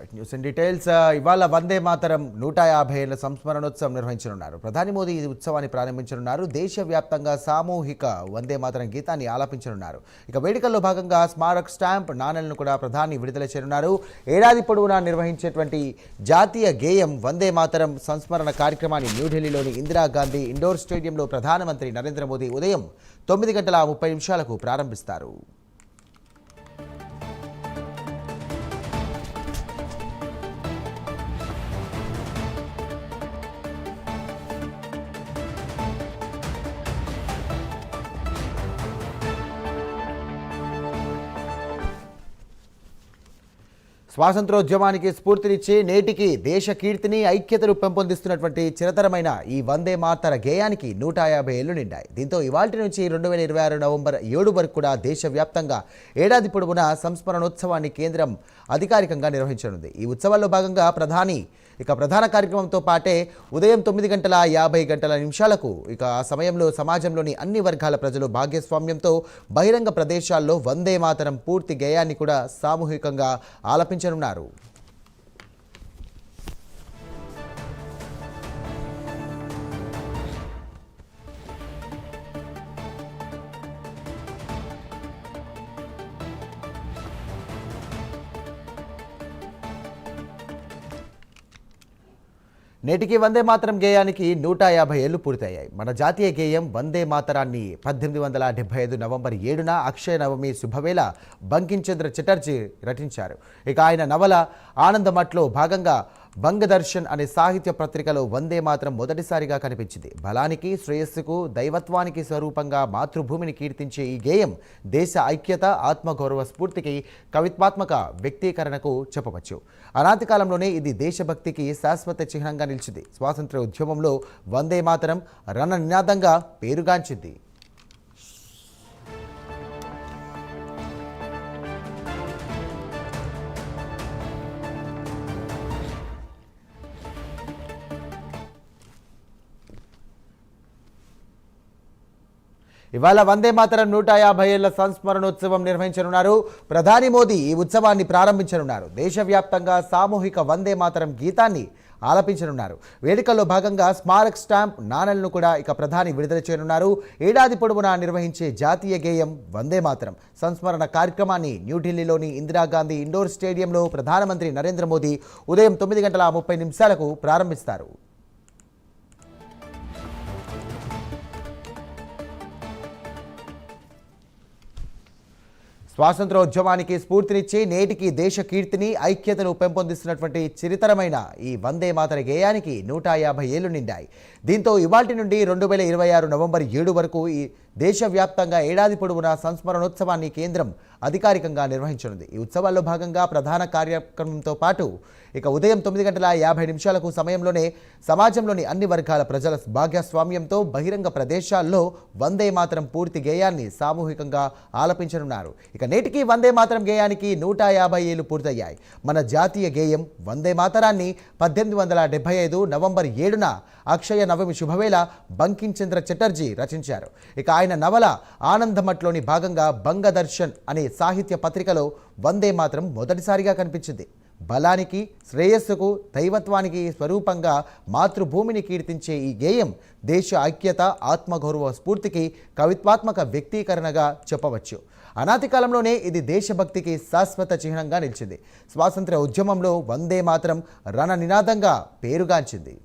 Right news and details ఇవాళ వందే మాతరం నూట యాభై ఏళ్ళ సంస్మరణోత్సవం నిర్వహించనున్నారు. ప్రధాని మోదీ ఈ ఉత్సవాన్ని ప్రారంభించనున్నారు. దేశవ్యాప్తంగా సామూహిక వందే మాతరం గీతాన్ని ఆలపించనున్నారు. ఇక వేడుకల్లో భాగంగా స్మారక్ స్టాంప్ నాణేలను కూడా ప్రధాని విడుదల చేయనున్నారు. ఏడాది పొడవునా నిర్వహించేటువంటి జాతీయ గేయం వందే మాతరం సంస్మరణ కార్యక్రమాన్ని న్యూఢిల్లీలోని ఇందిరాగాంధీ ఇండోర్ స్టేడియంలో ప్రధానమంత్రి నరేంద్ర మోదీ ఉదయం తొమ్మిది గంటల ముప్పై నిమిషాలకు ప్రారంభిస్తారు. స్వాతంత్రోద్యమానికి స్ఫూర్తినిచ్చి నేటికి దేశ కీర్తిని ఐక్యతను పెంపొందిస్తున్నటువంటి చిరతరమైన ఈ వందే మాతర గేయానికి నూట యాభై ఏళ్ళు నిండాయి. దీంతో ఇవాటి నుంచి రెండు వేల ఇరవై ఆరు నవంబర్ ఏడు వరకు కూడా దేశవ్యాప్తంగా ఏడాది పొడవునా సంస్మరణోత్సవాన్ని కేంద్రం అధికారికంగా నిర్వహించనుంది. ఈ ఉత్సవాల్లో భాగంగా ప్రధాని ఇక ప్రధాన కార్యక్రమంతో పాటే ఉదయం తొమ్మిది గంటల యాభై గంటల నిమిషాలకు ఇక ఆ సమయంలో సమాజంలోని అన్ని వర్గాల ప్రజలు భాగస్వామ్యంతో బహిరంగ ప్రదేశాల్లో వందే మాతరం పూర్తి గేయాన్ని కూడా సామూహికంగా ఆలపించనున్నారు నేటికి వందే మాతరం గేయానికి నూట యాభై ఏళ్ళు పూర్తయ్యాయి. మన జాతీయ గేయం వందే మాతరాన్ని పద్దెనిమిది వందల డెబ్బై ఐదు నవంబర్ ఏడున అక్షయ నవమి శుభవేళ బంకించంద్ర చటర్జీ రచించారు ఇక ఆయన నవల ఆనందమట్లో భాగంగా బంగదర్శన్ అనే సాహిత్య పత్రికలో వందే మాత్రం మొదటిసారిగా కనిపించింది. బలానికి శ్రేయస్సుకు దైవత్వానికి స్వరూపంగా మాతృభూమిని కీర్తించే ఈ గేయం దేశ ఐక్యత ఆత్మగౌరవ స్ఫూర్తికి కవిత్వాత్మక వ్యక్తీకరణకు చెప్పవచ్చు. అనాది కాలంలోనే ఇది దేశభక్తికి శాశ్వత చిహ్నంగా నిలిచింది. స్వాతంత్ర ఉద్యమంలో వందే మాతరం రణ నినాదంగా పేరుగాంచింది. ఇవాళ వందే మాతరం నూట యాభై ఏళ్ళ సంస్మరణోత్సవం నిర్వహించనున్నారు. ప్రధాని మోదీ ఈ ఉత్సవాన్ని ప్రారంభించనున్నారు. దేశవ్యాప్తంగా సామూహిక వందే మాతరం గీతాన్ని ఆలపించనున్నారు. వేడుకల్లో భాగంగా స్మారక్ స్టాంప్ నాణలను కూడా ఇక ప్రధాని విడుదల చేయనున్నారు. ఏడాది పొడవునా నిర్వహించే జాతీయ గేయం వందే మాతరం. సంస్మరణ కార్యక్రమాన్ని న్యూఢిల్లీలోని ఇందిరాగాంధీ ఇండోర్ స్టేడియంలో ప్రధానమంత్రి నరేంద్ర మోదీ ఉదయం తొమ్మిది గంటల ముప్పై నిమిషాలకు ప్రారంభిస్తారు. స్వాతంత్రోద్యమానికి స్ఫూర్తినిచ్చి నేటికి దేశ కీర్తిని ఐక్యతను పెంపొందిస్తున్నటువంటి చిరితరమైన ఈ వందే మాతర గేయానికి నూట యాభై ఏళ్ళు నిండాయి. దీంతో ఇవాటి నుండి రెండు వేల ఇరవై ఆరు నవంబర్ ఏడు వరకు ఈ దేశవ్యాప్తంగా ఏడాది పొడవునా సంస్మరణోత్సవాన్ని కేంద్రం అధికారికంగా నిర్వహించనుంది. ఈ ఉత్సవాల్లో భాగంగా ప్రధాన కార్యక్రమంతో పాటు ఇక ఉదయం తొమ్మిది గంటల యాభై నిమిషాలకు సమయంలోనే సమాజంలోని అన్ని వర్గాల ప్రజల భాగస్వామ్యంతో బహిరంగ ప్రదేశాల్లో వందే మాత్రం పూర్తి గేయాన్ని సామూహికంగా ఆలపించనున్నారు. ఇక నేటికి వందే మాత్రం గేయానికి నూట యాభై ఏళ్ళు పూర్తయ్యాయి. మన జాతీయ గేయం వందే మాతరాన్ని పద్దెనిమిది వందల డెబ్బై ఐదు నవంబర్ ఏడున అక్షయ నవమి శుభవేళ బంకించంద్ర చటర్జీ రచించారు. ఇక ఆయన నవల ఆనందమట్లోని భాగంగా బంగదర్శన్ అనే సాహిత్య పత్రికలో వందే మాత్రం మొదటిసారిగా కనిపించింది. బలానికి శ్రేయస్సుకు దైవత్వానికి స్వరూపంగా మాతృభూమిని కీర్తించే ఈ గేయం దేశ ఐక్యత ఆత్మగౌరవ స్ఫూర్తికి కవిత్వాత్మక వ్యక్తీకరణగా చెప్పవచ్చు. అనాది కాలంలోనే ఇది దేశభక్తికి శాశ్వత చిహ్నంగా నిలిచింది. స్వాతంత్ర ఉద్యమంలో వందే మాత్రం రణ నినాదంగా పేరుగాంచింది.